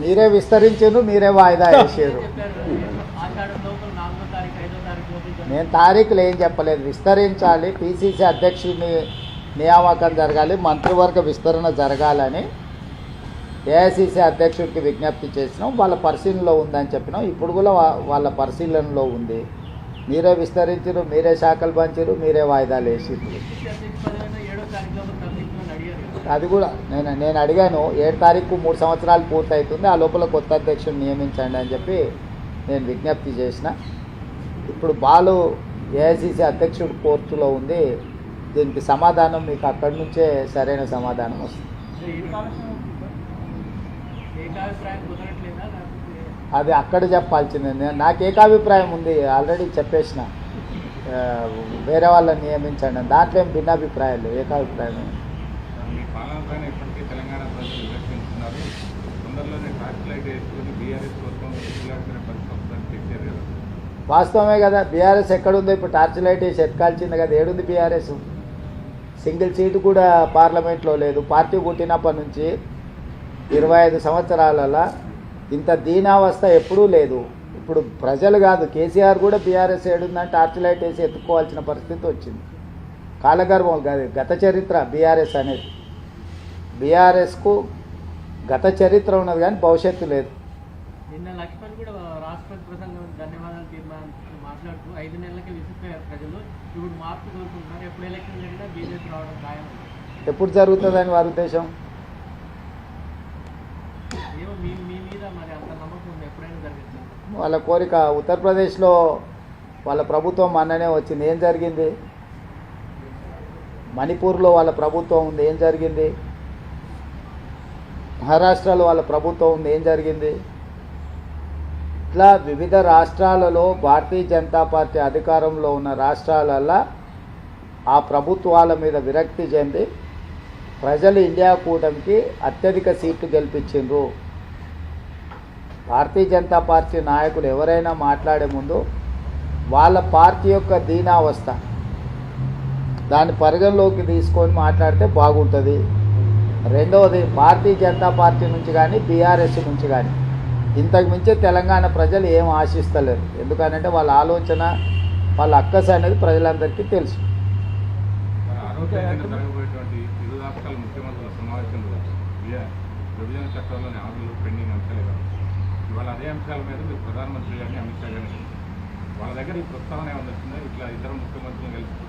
మీరే విస్తరించారు మీరే వాయిదా వేసారు. నేను తారీఖులు ఏం చెప్పలేదు. విస్తరించాలి పిసిసి అధ్యక్షుడిని నియామకం జరగాలి మంత్రివర్గ విస్తరణ జరగాలని ఏఐసిసి అధ్యక్షుడికి విజ్ఞప్తి చేసినాం. వాళ్ళ పరిశీలనలో ఉందని చెప్పినాం. ఇప్పుడు కూడా వాళ్ళ పరిశీలనలో ఉంది. మీరే విస్తరించారు మీరే శాఖలు పంచరు మీరే వాయిదాలు వేసిరు అది కూడా నేను నేను అడిగాను ఏడు తారీఖు మూడు సంవత్సరాలు పూర్తవుతుంది ఆ లోపల కొత్త అధ్యక్షుడు నియమించండి అని చెప్పి నేను విజ్ఞప్తి చేసిన. ఇప్పుడు బాలు ఏఐసిసి అధ్యక్షుడు కోర్టులో ఉంది దీనికి సమాధానం మీకు అక్కడి నుంచే సరైన సమాధానం వస్తుంది. అది అక్కడ చెప్పాల్సిందే. నేను నాకు ఏకాభిప్రాయం ఉంది ఆల్రెడీ చెప్పేసిన. వేరే వాళ్ళని నియమించండి. దాంట్లో ఏం భిన్నాభిప్రాయాలు ఏకాభిప్రాయం వాస్తవమే కదా బీఆర్ఎస్ ఎక్కడుందో ఇప్పుడు టార్చ్ లైట్ వేసి ఎత్తుకాల్చింది కదా. ఏడుంది బీఆర్ఎస్ సింగిల్ సీటు కూడా పార్లమెంట్లో లేదు. పార్టీ పుట్టినప్పటి నుంచి ఇరవై ఐదు సంవత్సరాలలో ఇంత దీనావస్థ ఎప్పుడూ లేదు. ఇప్పుడు ప్రజలు కాదు కేసీఆర్ కూడా బీఆర్ఎస్ ఏడుందని టార్చ్ లైట్ వేసి ఎత్తుకోవాల్సిన పరిస్థితి వచ్చింది. కాలగర్భం కాదు గత చరిత్ర బీఆర్ఎస్ అనేది. బీఆర్ఎస్కు గత చరిత్ర ఉన్నది కానీ భవిష్యత్తు లేదు. నిన్న లక్ష్మణ్ కూడా రాష్ట్రపతి ప్రసంగం ధన్యవాదాలు తీర్మానం మాట్లాడుతూ ఐదు నెలలకే విసిపోయారు ప్రజలు. ఇప్పుడు మార్పు కోరుకుంటున్నారు. ఎప్పుడు ఎలక్షన్ జరిగినా బీజేపీ రావడం ఖాయం. ఎప్పుడు జరుగుతుందని వారి ఉద్దేశం? వాళ్ళ కోరిక. ఉత్తరప్రదేశ్లో వాళ్ళ ప్రభుత్వం అన్ననే వచ్చింది. ఏం జరిగింది? మణిపూర్లో వాళ్ళ ప్రభుత్వం ఉంది. ఏం జరిగింది? మహారాష్ట్రలో వాళ్ళ ప్రభుత్వం ఉంది. ఏం జరిగింది? ఇట్లా వివిధ రాష్ట్రాలలో భారతీయ జనతా పార్టీ అధికారంలో ఉన్న రాష్ట్రాలల్లో ఆ ప్రభుత్వాల మీద విరక్తి చెంది ప్రజలు ఇండియా కూటమికి అత్యధిక సీట్లు గెలిపించిండ్రు. భారతీయ జనతా పార్టీ నాయకులు ఎవరైనా మాట్లాడే ముందు వాళ్ళ పార్టీ యొక్క దీనావస్థ. దాన్ని పరిగణలోకి తీసుకొని మాట్లాడితే బాగుంటుంది. రెండవది భారతీయ జనతా పార్టీ నుంచి కానీ బీఆర్ఎస్ నుంచి కానీ ఇంతకు మించి తెలంగాణ ప్రజలు ఏం ఆశిస్తలేరు. ఎందుకనంటే వాళ్ళ ఆలోచన వాళ్ళ అక్కస అనేది ప్రజలందరికీ తెలుసు. విభజన చట్టంలోని హామీలు పెండింగ్ అంశాలే ఇవాళ అదే అంశాల మీద మీరు ప్రధానమంత్రి గారిని అమిత్ షా గారిని వాళ్ళ దగ్గర ఈ ప్రస్తావన ఏమైనా వచ్చిందా? ఇట్లా ఇతర ముఖ్యమంత్రులను కలిసి